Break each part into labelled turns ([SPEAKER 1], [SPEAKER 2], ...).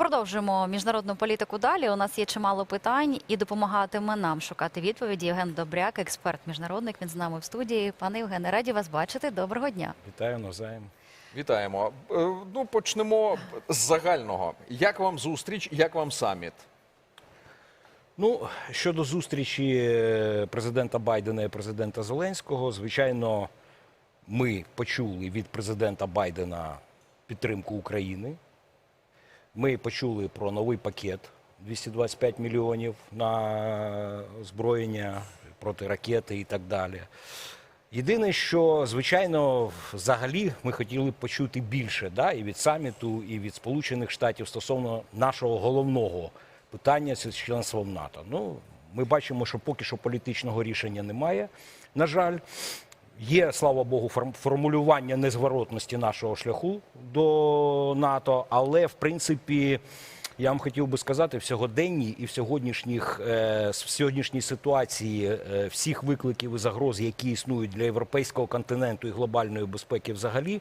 [SPEAKER 1] Продовжимо міжнародну політику далі. У нас є чимало питань і допомагатиме нам шукати відповіді. Євген Добряк, експерт міжнародник. Він з нами в студії. Пане Євгене, раді вас бачити. Доброго дня.
[SPEAKER 2] Вітаю навзаєм.
[SPEAKER 3] Вітаємо. Е, Ну, почнемо з загального. Як вам зустріч, як вам саміт?
[SPEAKER 2] Ну, щодо зустрічі е, президента Байдена і президента Зеленського, звичайно, ми почули від президента Байдена підтримку України. Ми почули про новий пакет 225 мільйонів на озброєння проти ракети і так далі. Єдине, що звичайно, взагалі ми хотіли б почути більше да, і від саміту, і від Сполучених Штатів стосовно нашого головного питання з членством НАТО. Ну, ми бачимо, що поки що політичного рішення немає. На жаль, є, слава Богу, форм- формулювання незворотності нашого шляху до НАТО, але в принципі. Я вам хотів би сказати, в сьогоденній і в сьогоднішніх е, в сьогоднішній ситуації е, всіх викликів і загроз, які існують для європейського континенту і глобальної безпеки, взагалі,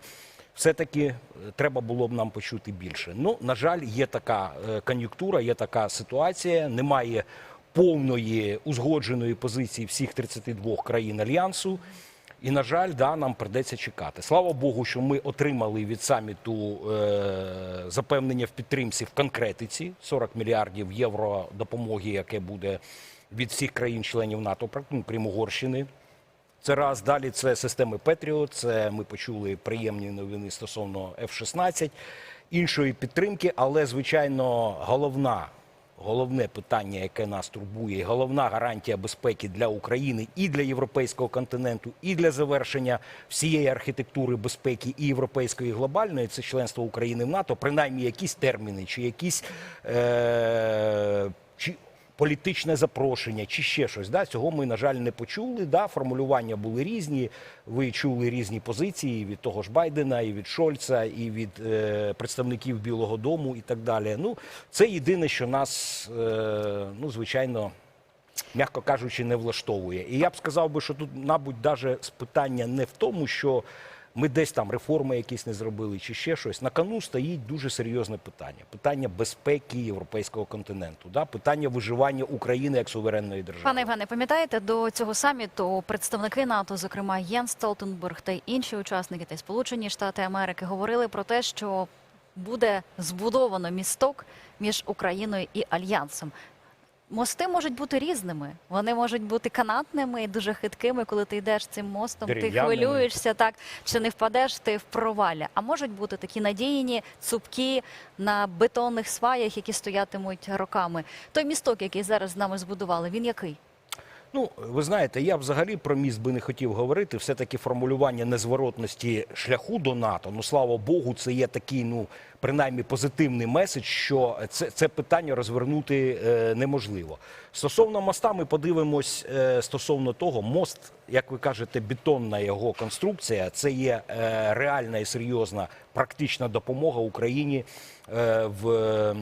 [SPEAKER 2] все-таки е, треба було б нам почути більше. Ну, на жаль, є така кон'юнктура, є така ситуація. Немає повної узгодженої позиції всіх 32 країн альянсу. І, на жаль, да, нам придеться чекати. Слава Богу, що ми отримали від саміту е, запевнення в підтримці в конкретиці 40 мільярдів євро допомоги, яке буде від всіх країн-членів НАТО, ну, крім Угорщини. Це раз. Далі це системи Петріот. Це ми почули приємні новини стосовно F-16, іншої підтримки, але звичайно головна. Головне питання, яке нас турбує, і головна гарантія безпеки для України і для європейського континенту, і для завершення всієї архітектури безпеки і європейської і глобальної, це членство України в НАТО, принаймні якісь терміни, чи якісь е- політичне запрошення, чи ще щось. Да? Цього ми, на жаль, не почули. Да? Формулювання були різні. Ви чули різні позиції від того ж Байдена, і від Шольца, і від е, представників Білого Дому, і так далі. Ну, це єдине, що нас, е, ну, звичайно. М'яко кажучи, не влаштовує. І я б сказав би, що тут, мабуть, навіть питання не в тому, що ми десь там реформи якісь не зробили чи ще щось. На кону стоїть дуже серйозне питання: питання безпеки європейського континенту, да? питання виживання України як суверенної держави.
[SPEAKER 1] Пане Євгене, пам'ятаєте, до цього саміту представники НАТО, зокрема Єнс Столтенберг та інші учасники та Сполучені Штати Америки, говорили про те, що буде збудовано місток між Україною і Альянсом. Мости можуть бути різними. Вони можуть бути канатними і дуже хиткими, коли ти йдеш цим мостом, ти хвилюєшся так, чи не впадеш ти в провалі? А можуть бути такі надійні цупкі на бетонних сваях, які стоятимуть роками. Той місток, який зараз з нами збудували, він який?
[SPEAKER 2] Ну, ви знаєте, я взагалі про міст би не хотів говорити. Все-таки формулювання незворотності шляху до НАТО. Ну слава Богу, це є такий, ну принаймні позитивний меседж, що це, це питання розвернути е, неможливо. Стосовно моста, ми подивимось е, стосовно того, мост, як ви кажете, бетонна його конструкція, це є е, реальна і серйозна практична допомога Україні е, в.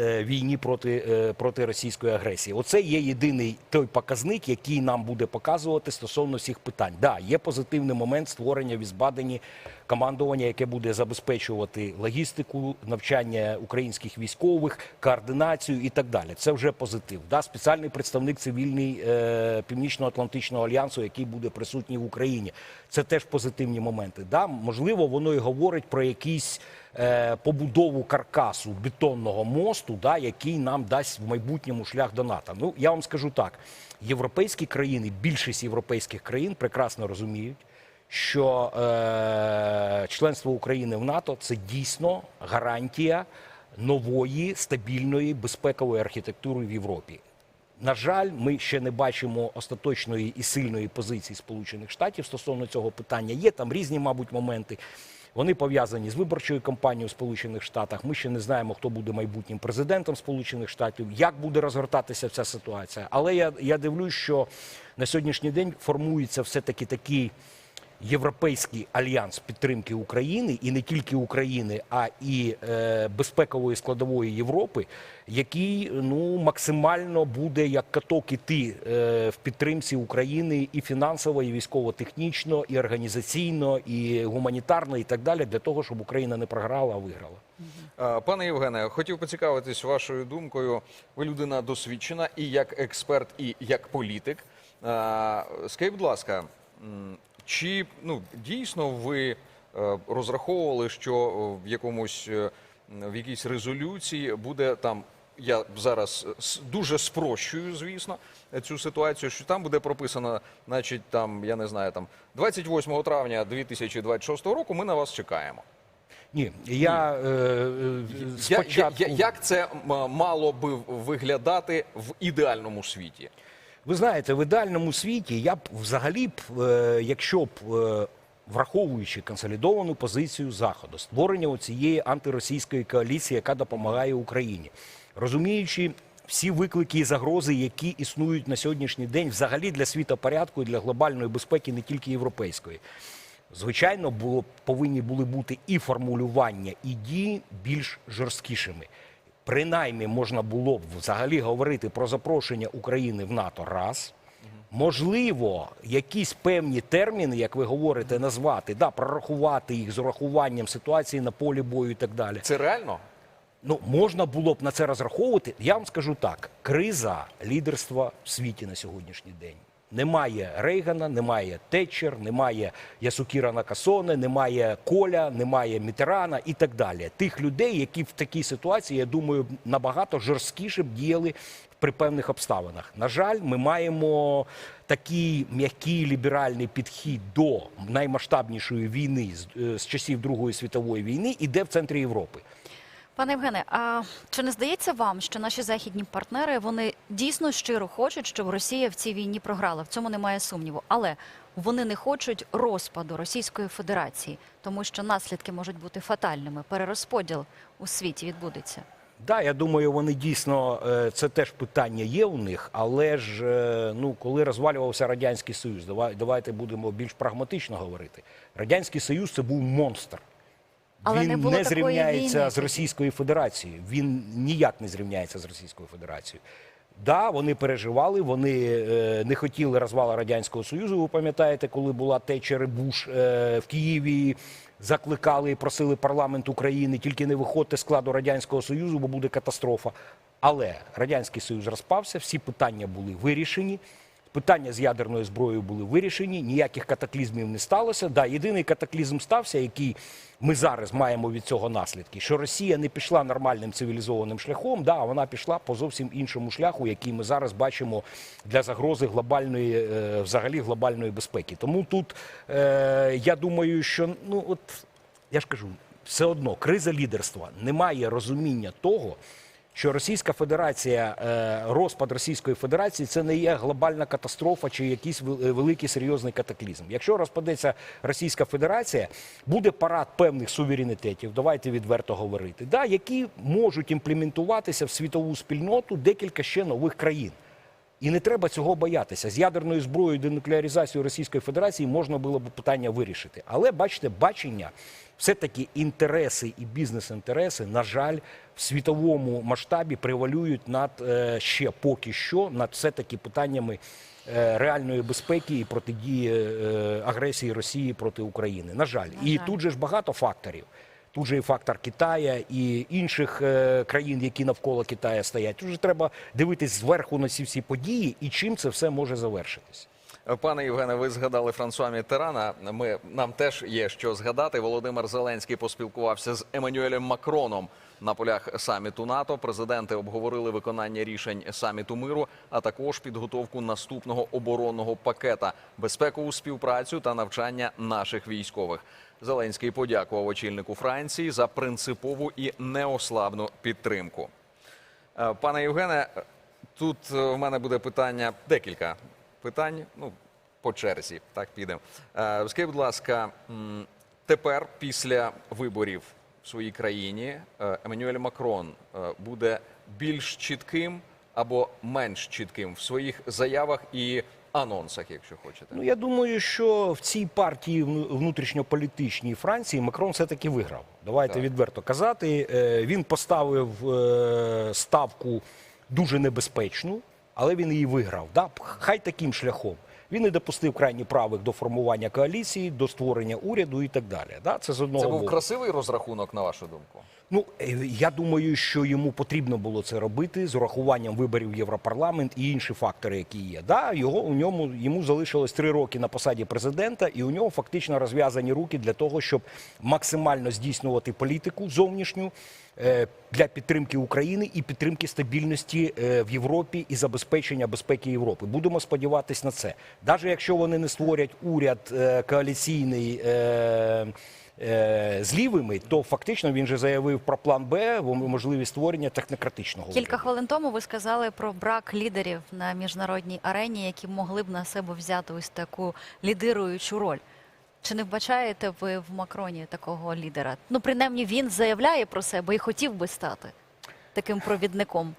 [SPEAKER 2] Е, війні проти, е, проти російської агресії. Оце є єдиний той показник, який нам буде показувати стосовно всіх питань. Да, є позитивний момент створення в Ізбадені командування, яке буде забезпечувати логістику, навчання українських військових, координацію і так далі. Це вже позитив. Да, спеціальний представник цивільний е, Північно-Атлантичного альянсу, який буде присутній в Україні. Це теж позитивні моменти. Да, можливо, воно і говорить про якісь побудову каркасу бетонного мосту, да, який нам дасть в майбутньому шлях до НАТО. Ну я вам скажу так: європейські країни, більшість європейських країн прекрасно розуміють. Що е, членство України в НАТО це дійсно гарантія нової стабільної безпекової архітектури в Європі. На жаль, ми ще не бачимо остаточної і сильної позиції Сполучених Штатів стосовно цього питання. Є там різні, мабуть, моменти. Вони пов'язані з виборчою кампанією в Сполучених Штатах. Ми ще не знаємо, хто буде майбутнім президентом Сполучених Штатів, як буде розгортатися ця ситуація. Але я, я дивлюсь, що на сьогоднішній день формується все-таки такий європейський альянс підтримки України і не тільки України, а і е, безпекової складової Європи, який ну максимально буде як каток іти е, в підтримці України і фінансово, і військово-технічно, і організаційно, і гуманітарно, і так далі, для того, щоб Україна не програла, а виграла.
[SPEAKER 3] Е, Пане Євгене, хотів поцікавитись вашою думкою. Ви людина досвідчена і як експерт, і як політик. Е, Скажіть, будь ласка, чи ну дійсно ви е, розраховували, що е, в якомусь е, в якійсь резолюції буде там. Я зараз дуже спрощую, звісно, цю ситуацію, що там буде прописано, значить, там, я не знаю, там 28 травня 2026 року ми на вас чекаємо.
[SPEAKER 2] Ні, я
[SPEAKER 3] Я,
[SPEAKER 2] спочатку...
[SPEAKER 3] я, я, як це мало би виглядати в ідеальному світі?
[SPEAKER 2] Ви знаєте, в ідеальному світі я б взагалі б, е, якщо б е, враховуючи консолідовану позицію Заходу, створення цієї антиросійської коаліції, яка допомагає Україні, розуміючи всі виклики і загрози, які існують на сьогоднішній день, взагалі для світопорядку і для глобальної безпеки, не тільки європейської. Звичайно, було повинні були бути і формулювання, і дії більш жорсткішими. Принаймні можна було б взагалі говорити про запрошення України в НАТО раз. Можливо, якісь певні терміни, як ви говорите, назвати, да, прорахувати їх з урахуванням ситуації на полі бою і так далі.
[SPEAKER 3] Це реально?
[SPEAKER 2] Ну, можна було б на це розраховувати. Я вам скажу так: криза лідерства в світі на сьогоднішній день. Немає Рейгана, немає Тетчер, немає Ясукіра Накасоне, немає Коля, немає Мітерана і так далі. Тих людей, які в такій ситуації, я думаю, набагато жорсткіше б діяли при певних обставинах. На жаль, ми маємо такий м'який ліберальний підхід до наймасштабнішої війни з, е, з часів Другої світової війни, іде в центрі Європи.
[SPEAKER 1] Пане Євгене, а чи не здається вам, що наші західні партнери вони дійсно щиро хочуть, щоб Росія в цій війні програла? В цьому немає сумніву. Але вони не хочуть розпаду Російської Федерації, тому що наслідки можуть бути фатальними. Перерозподіл у світі відбудеться.
[SPEAKER 2] Да, я думаю, вони дійсно е, це теж питання є у них, але ж е, ну коли розвалювався радянський союз, давайте будемо більш прагматично говорити. Радянський Союз це був монстр.
[SPEAKER 1] Але
[SPEAKER 2] він
[SPEAKER 1] не було такої
[SPEAKER 2] зрівняється
[SPEAKER 1] війни
[SPEAKER 2] з. Російською Федерацією. Він ніяк не зрівняється з Російською Федерацією. Да, вони переживали, вони е, не хотіли розвалу радянського союзу. Ви пам'ятаєте, коли була Тетчер і Буш е, в Києві, закликали і просили парламент України тільки не виходьте з складу радянського союзу, бо буде катастрофа. Але радянський союз розпався, всі питання були вирішені. Питання з ядерною зброєю були вирішені, ніяких катаклізмів не сталося. Да, єдиний катаклізм стався, який ми зараз маємо від цього наслідки, що Росія не пішла нормальним цивілізованим шляхом, да, а вона пішла по зовсім іншому шляху, який ми зараз бачимо для загрози глобальної, е, взагалі глобальної безпеки. Тому тут е, я думаю, що ну от я ж кажу, все одно криза лідерства немає розуміння того. Що Російська Федерація, е, розпад Російської Федерації це не є глобальна катастрофа чи якийсь е, великий серйозний катаклізм. Якщо розпадеться Російська Федерація, буде парад певних суверенітетів, давайте відверто говорити, да, які можуть імплементуватися в світову спільноту декілька ще нових країн. І не треба цього боятися. З ядерною зброєю денуклеаризацією Російської Федерації можна було б питання вирішити. Але бачите, бачення, все-таки інтереси і бізнес-інтереси, на жаль, в світовому масштабі превалюють над е, ще поки що над все-таки питаннями е, реальної безпеки і протидії е, агресії Росії проти України. На жаль, і тут же ж багато факторів. Тут же і фактор Китая і інших е, країн, які навколо Китая стоять. Тут же треба дивитись зверху на ці всі події і чим це все може завершитись.
[SPEAKER 3] Пане Євгене, ви згадали Франсуа Мітерана. Ми нам теж є що згадати. Володимир Зеленський поспілкувався з Еммануелем Макроном на полях саміту НАТО. Президенти обговорили виконання рішень саміту миру, а також підготовку наступного оборонного пакета, безпекову співпрацю та навчання наших військових. Зеленський подякував очільнику Франції за принципову і неослабну підтримку. Е, Пане Євгене, тут е, в мене буде питання, декілька питань. Ну, по черзі, так підемо. Е, Скажіть, будь ласка, тепер, після виборів в своїй країні, е, Еммануель Макрон е, буде більш чітким або менш чітким в своїх заявах і анонсах, якщо хочете.
[SPEAKER 2] Ну я думаю, що в цій партії внутрішньополітичній Франції Макрон все-таки виграв. Давайте
[SPEAKER 3] Так.
[SPEAKER 2] відверто казати. Е, Він поставив е, ставку дуже небезпечну, але він її виграв. Да? Хай таким шляхом. Він не допустив крайні правих до формування коаліції, до створення уряду і так далі. Да? Це з одного
[SPEAKER 3] Це був
[SPEAKER 2] боку.
[SPEAKER 3] красивий розрахунок, на вашу думку?
[SPEAKER 2] Ну е, я думаю, що йому потрібно було це робити з урахуванням виборів в Європарламент і інші фактори, які є. Да, його у ньому йому залишилось три роки на посаді президента, і у нього фактично розв'язані руки для того, щоб максимально здійснювати політику зовнішню для підтримки України і підтримки стабільності е, в Європі і забезпечення безпеки Європи. Будемо сподіватись на це. Навіть якщо вони не створять уряд е, коаліційний. Е, е, з лівими, то фактично він же заявив про план Б, можливість створення технократичного
[SPEAKER 1] Кілька хвилин тому ви сказали про брак лідерів на міжнародній арені, які могли б на себе взяти ось таку лідируючу роль. Чи не вбачаєте ви в Макроні такого лідера? Ну, принаймні, він заявляє про себе і хотів би стати таким провідником.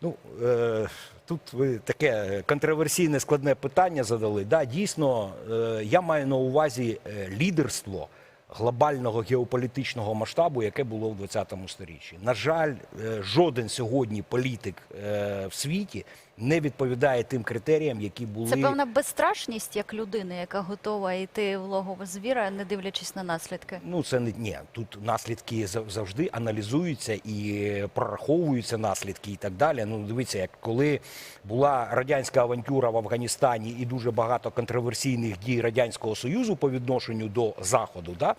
[SPEAKER 2] Ну е, тут ви таке контроверсійне складне питання задали. Да, дійсно, е, я маю на увазі е, лідерство глобального геополітичного масштабу, яке було в 20 сторіччі. На жаль, е, жоден сьогодні політик е, в світі не відповідає тим критеріям, які були
[SPEAKER 1] Це певна безстрашність як людини, яка готова йти в логово звіра, не дивлячись на наслідки.
[SPEAKER 2] Ну, це не ні. Тут наслідки завжди аналізуються і прораховуються наслідки і так далі. Ну, дивіться, як коли була радянська авантюра в Афганістані і дуже багато контроверсійних дій радянського союзу по відношенню до заходу, да.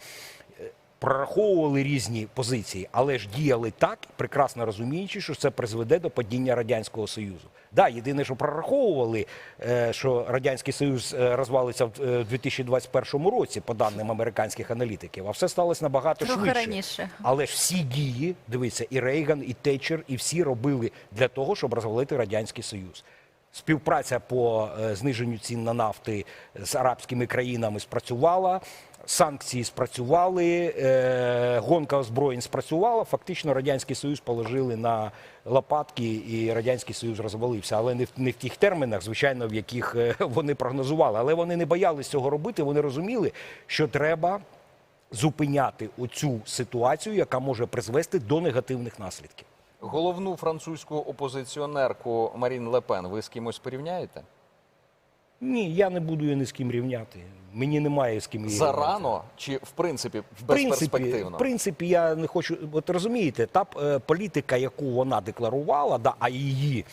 [SPEAKER 2] е, Прораховували різні позиції, але ж діяли так, прекрасно розуміючи, що це призведе до падіння радянського союзу. Да, єдине, що прораховували, е, що радянський союз е, розвалиться в е, 2021 році, по даним американських аналітиків, а все сталося набагато
[SPEAKER 1] Трохи
[SPEAKER 2] швидше.
[SPEAKER 1] раніше.
[SPEAKER 2] Але ж всі дії, дивіться, і Рейган, і Тетчер, і всі робили для того, щоб розвалити радянський союз. Співпраця по е, зниженню цін на нафти з арабськими країнами спрацювала. Санкції спрацювали, е, гонка озброєнь спрацювала. Фактично радянський союз положили на лопатки, і радянський союз розвалився. Але не в тих термінах, звичайно, в яких е, вони прогнозували. Але вони не боялись цього робити. Вони розуміли, що треба зупиняти оцю ситуацію, яка може призвести до негативних наслідків.
[SPEAKER 3] Головну французьку опозиціонерку Марін Лепен ви з кимось порівняєте?
[SPEAKER 2] Ні, я не буду її ні з ким рівняти. Мені немає з ким її рівняти.
[SPEAKER 3] Зарано чи в принципі безперспективно?
[SPEAKER 2] в принципі, я не хочу. От розумієте, та е, політика, яку вона декларувала, да, а її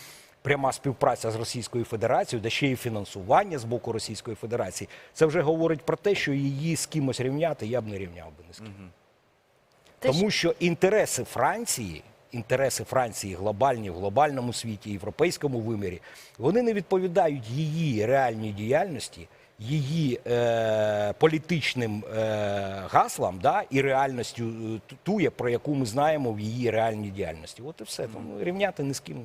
[SPEAKER 2] пряма співпраця з Російською Федерацією, да ще й фінансування з боку Російської Федерації, це вже говорить про те, що її з кимось рівняти я б не рівняв би ні з ким.
[SPEAKER 1] Ж-
[SPEAKER 2] Тому що інтереси Франції, інтереси Франції глобальні в глобальному світі, європейському вимірі, вони не відповідають її реальній діяльності, її е, політичним е, гаслам да, і реальністю е, ту- ту, про яку ми знаємо в її реальній діяльності. От і все. Тому рівняти ні з ким.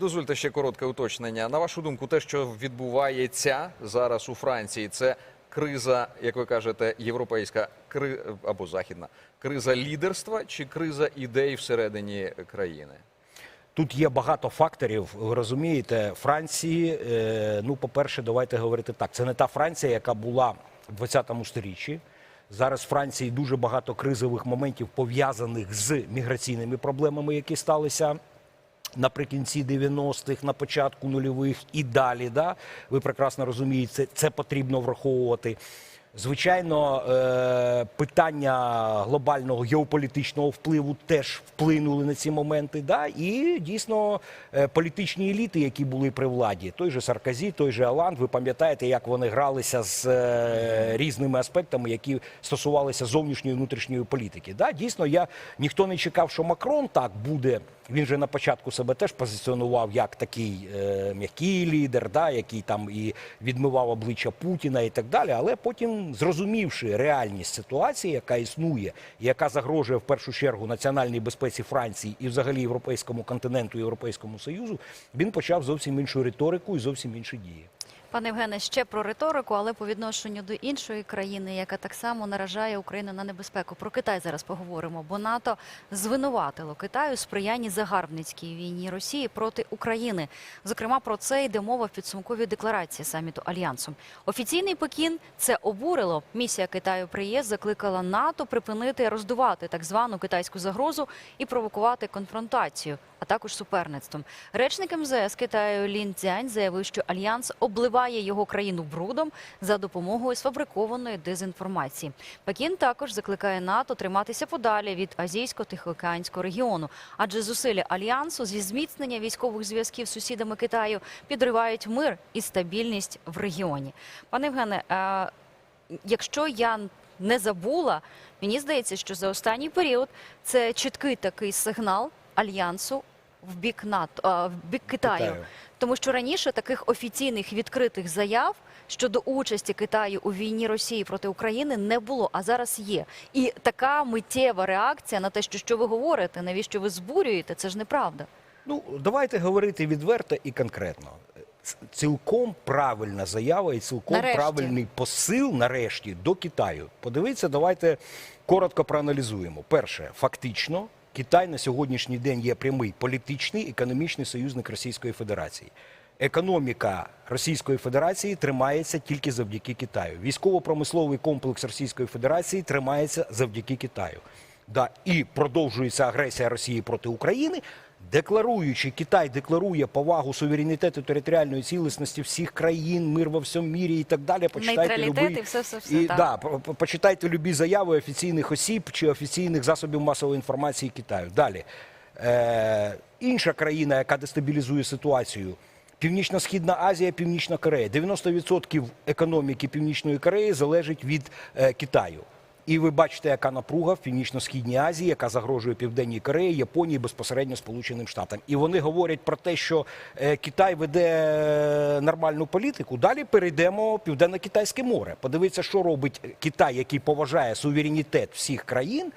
[SPEAKER 3] Дозвольте ще коротке уточнення. На вашу думку, те, що відбувається зараз у Франції, це криза, як ви кажете, європейська кри... або західна криза лідерства чи криза ідей всередині країни?
[SPEAKER 2] Тут є багато факторів. Розумієте, Франції. Е, ну, по-перше, давайте говорити так. Це не та Франція, яка була в 20 сторіччі. Зараз в Франції дуже багато кризових моментів пов'язаних з міграційними проблемами, які сталися. Наприкінці 90-х, на початку нульових і далі, да? ви прекрасно розумієте, це, це потрібно враховувати. Звичайно, е, питання глобального геополітичного впливу теж вплинули на ці моменти. Да? І дійсно е, політичні еліти, які були при владі, той же Сарказі, той же Аланд, ви пам'ятаєте, як вони гралися з е, різними аспектами, які стосувалися зовнішньої внутрішньої політики. Да? Дійсно, я ніхто не чекав, що Макрон так буде. Він же на початку себе теж позиціонував як такий е, м'який лідер, да, який там і відмивав обличчя Путіна і так далі. Але потім, зрозумівши реальність ситуації, яка існує, яка загрожує в першу чергу національній безпеці Франції і взагалі європейському континенту, Європейському Союзу, він почав зовсім іншу риторику і зовсім інші дії.
[SPEAKER 1] Пане Євгене, ще про риторику, але по відношенню до іншої країни, яка так само наражає Україну на небезпеку. Про Китай зараз поговоримо, бо НАТО звинуватило Китай у сприянні загарбницькій війні Росії проти України. Зокрема, про це йде мова в підсумковій декларації саміту альянсу. Офіційний Пекін це обурило. Місія Китаю при закликала НАТО припинити роздувати так звану китайську загрозу і провокувати конфронтацію, а також суперництвом. Речник МЗС Китаю Лін Цзянь заявив, що альянс облегчив обливає його країну брудом за допомогою сфабрикованої дезінформації. Пекін також закликає НАТО триматися подалі від азійсько-тихоокеанського регіону, адже зусилля альянсу зі зміцнення військових зв'язків з сусідами Китаю підривають мир і стабільність в регіоні. Пане Євгене, якщо я не забула, мені здається, що за останній період це чіткий такий сигнал альянсу в бік НАТО в бік Китаю.
[SPEAKER 2] Китаю.
[SPEAKER 1] Тому що раніше таких офіційних відкритих заяв щодо участі Китаю у війні Росії проти України не було, а зараз є. І така миттєва реакція на те, що, що ви говорите, навіщо ви збурюєте, це ж неправда.
[SPEAKER 2] Ну, давайте говорити відверто і конкретно. Цілком правильна заява і цілком
[SPEAKER 1] Нарешті.
[SPEAKER 2] правильний посил нарешті до Китаю. Подивіться, давайте коротко проаналізуємо. Перше, фактично, Китай на сьогоднішній день є прямий політичний економічний союзник Російської Федерації. Економіка Російської Федерації тримається тільки завдяки Китаю. Військово-промисловий комплекс Російської Федерації тримається завдяки Китаю. Да, і продовжується агресія Росії проти України, декларуючи, Китай декларує повагу суверенітету територіальної цілісності всіх країн, мир во всьому мірі і так далі. Почитайте любі-
[SPEAKER 1] і все-все-все,
[SPEAKER 2] І,
[SPEAKER 1] так.
[SPEAKER 2] да, по- по- почитайте любі заяви офіційних осіб чи офіційних засобів масової інформації Китаю. Далі. Е, інша країна, яка дестабілізує ситуацію. Північно-Східна Азія, Північна Корея. 90% економіки Північної Кореї залежить від е, Китаю. І ви бачите, яка напруга в Північно-Східній Азії, яка загрожує Південній Кореї, Японії, безпосередньо Сполученим Штатам. І вони говорять про те, що е, Китай веде е, нормальну політику. Далі перейдемо Південно-Китайське море. Подивіться, що робить Китай, який поважає суверенітет всіх країн.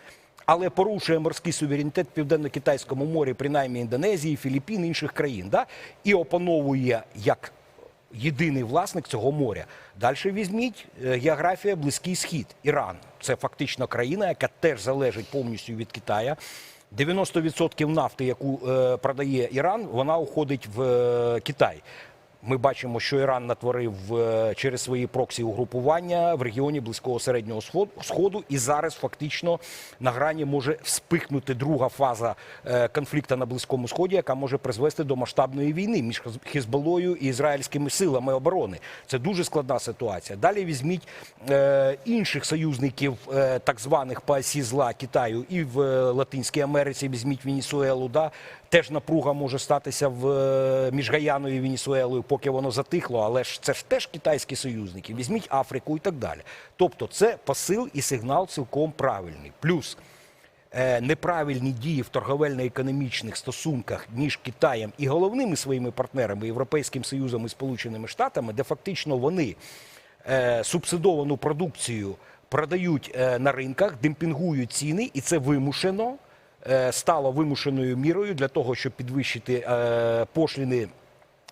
[SPEAKER 2] Але порушує морський суверенітет в південно-китайському морі, принаймні Індонезії, Філіппін, інших країн, да? і опановує як єдиний власник цього моря. Далі візьміть е, географія Близький Схід, Іран. Це фактично країна, яка теж залежить повністю від Китая. 90% нафти, яку е, продає Іран, вона уходить в е, Китай. Ми бачимо, що Іран натворив е, через свої проксі угрупування в регіоні близького середнього Сход- сходу, і зараз фактично на грані може вспихнути друга фаза е, конфлікту на близькому сході, яка може призвести до масштабної війни між Хіз- Хізбаллою і ізраїльськими силами оборони. Це дуже складна ситуація. Далі візьміть е, інших союзників, так званих по осі зла Китаю, і в Латинській Америці візьміть Венесуелу. Да? Теж напруга може статися в між Гаяною і Венесуелою, поки воно затихло, але ж це ж теж китайські союзники. Візьміть Африку і так далі. Тобто, це посил і сигнал цілком правильний. Плюс е, неправильні дії в торговельно-економічних стосунках між Китаєм і головними своїми партнерами Європейським Союзом і Сполученими Штатами, де фактично вони е, субсидовану продукцію продають е, на ринках, демпінгують ціни, і це вимушено стало вимушеною мірою для того, щоб підвищити пошліни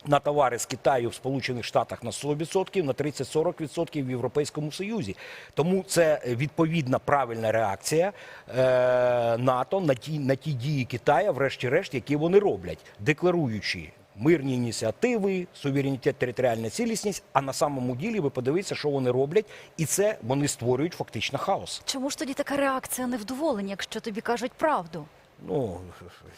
[SPEAKER 2] на товари з Китаю в Сполучених Штатах на 100%, на 30-40% в Європейському Союзі. Тому це відповідна правильна реакція е, НАТО на ті, на ті дії Китая, врешті-решт, які вони роблять, декларуючи. Мирні ініціативи, суверенітет, територіальна цілісність. А на самому ділі ви подивіться, що вони роблять, і це вони створюють фактично хаос.
[SPEAKER 1] Чому ж тоді така реакція невдоволення, якщо тобі кажуть правду?
[SPEAKER 2] Ну,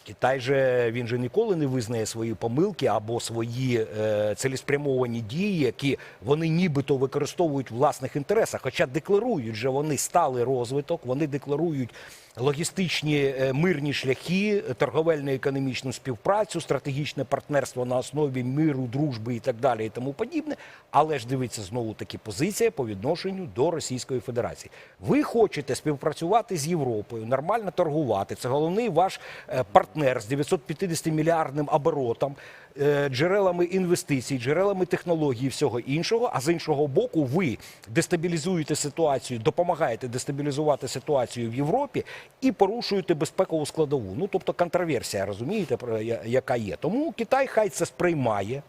[SPEAKER 2] Китай же він же ніколи не визнає свої помилки або свої е, цілеспрямовані дії, які вони нібито використовують в власних інтересах. Хоча декларують же вони сталий розвиток, вони декларують логістичні е, мирні шляхи, торговельно-економічну співпрацю, стратегічне партнерство на основі миру, дружби і так далі, і тому подібне. Але ж дивіться знову таки позиція по відношенню до Російської Федерації. Ви хочете співпрацювати з Європою, нормально торгувати. Це головний ваш е, партнер з 950 мільярдним оборотом, е, джерелами інвестицій, джерелами технологій і всього іншого. А з іншого боку, ви дестабілізуєте ситуацію, допомагаєте дестабілізувати ситуацію в Європі і порушуєте безпекову складову. Ну тобто контроверсія, розумієте, яка є. Тому Китай хай це сприймає.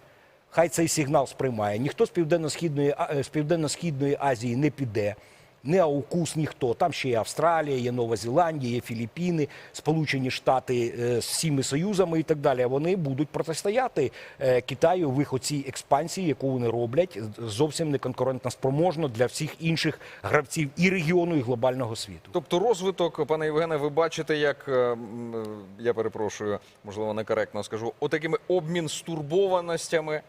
[SPEAKER 2] Хай цей сигнал сприймає. Ніхто з південно-східної е, з південно-східної Азії не піде. Не аукус, ніхто. Там ще є Австралія, є Нова Зеландія, є Філіппіни, Сполучені Штати е, з всіми союзами і так далі. Вони будуть протистояти е, Китаю в їх оцій експансії, яку вони роблять, зовсім не конкурентно спроможно для всіх інших гравців і регіону, і глобального світу.
[SPEAKER 3] Тобто розвиток, пане Євгене, ви бачите, як е, м, е, я перепрошую, можливо, некоректно скажу, отакими обмін стурбованостями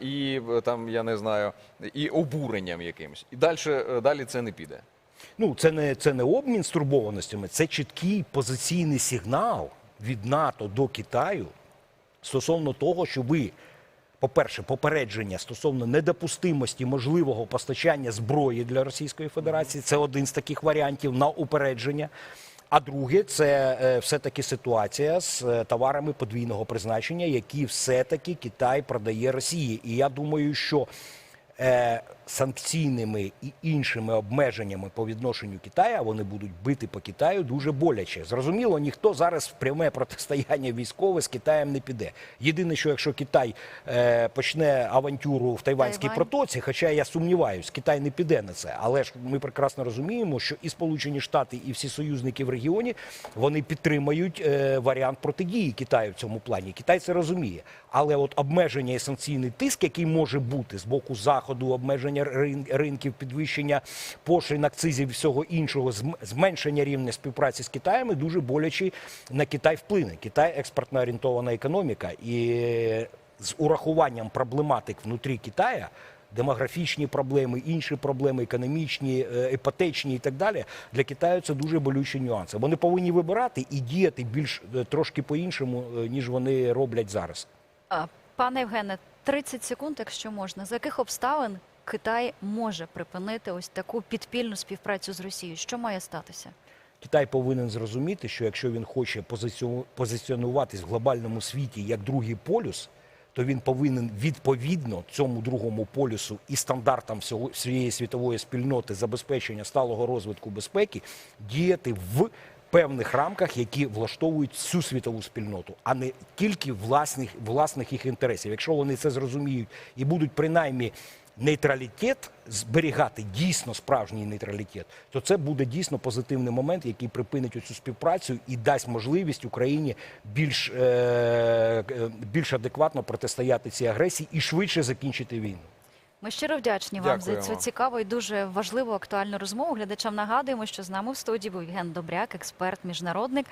[SPEAKER 3] і е, там я не знаю, і обуренням якимось. І далі, далі це не піде.
[SPEAKER 2] Ну, це не, це не обмін стурбованостями, це чіткий позиційний сигнал від НАТО до Китаю стосовно того, що ви, по-перше, попередження стосовно недопустимості можливого постачання зброї для Російської Федерації. Це один з таких варіантів на упередження. А друге, це е, все-таки ситуація з е, товарами подвійного призначення, які все-таки Китай продає Росії. І я думаю, що е, санкційними і іншими обмеженнями по відношенню Китаю вони будуть бити по Китаю дуже боляче. Зрозуміло, ніхто зараз в пряме протистояння військове з Китаєм не піде. Єдине, що якщо Китай е, почне авантюру в Тайванській
[SPEAKER 1] Тайвань.
[SPEAKER 2] протоці, хоча я сумніваюсь, Китай не піде на це. Але ж ми прекрасно розуміємо, що і Сполучені Штати, і всі союзники в регіоні вони підтримають е, варіант протидії Китаю в цьому плані. Китай це розуміє. Але от обмеження і санкційний тиск, який може бути з боку заходу, обмеження рин- ринків, підвищення пошлин, акцизів і всього іншого, зменшення рівня співпраці з Китаєм дуже боляче на Китай вплине. Китай експортно орієнтована економіка, і з урахуванням проблематик внутрі Китаю. Демографічні проблеми, інші проблеми, економічні, е, іпотечні і так далі. Для Китаю це дуже болючі нюанси. Вони повинні вибирати і діяти більш е, трошки по-іншому, е, ніж вони роблять зараз.
[SPEAKER 1] Пане Євгене, 30 секунд, якщо можна. За яких обставин Китай може припинити ось таку підпільну співпрацю з Росією? Що має статися?
[SPEAKER 2] Китай повинен зрозуміти, що якщо він хоче позиціо- позиціонуватись в глобальному світі як другий полюс, то він повинен відповідно цьому другому полюсу і стандартам всього всієї світової спільноти забезпечення сталого розвитку безпеки діяти в певних рамках, які влаштовують всю світову спільноту, а не тільки власних, власних їх інтересів. Якщо вони це зрозуміють і будуть принаймні нейтралітет зберігати дійсно справжній нейтралітет, то це буде дійсно позитивний момент, який припинить оцю співпрацю і дасть можливість Україні більш, е, е, більш адекватно протистояти цій агресії і швидше закінчити війну.
[SPEAKER 1] Ми щиро вдячні вам за
[SPEAKER 3] Дякуємо.
[SPEAKER 1] цю цікаву і дуже важливу актуальну розмову. Глядачам нагадуємо, що з нами в студії був Євген Добряк, експерт, міжнародник.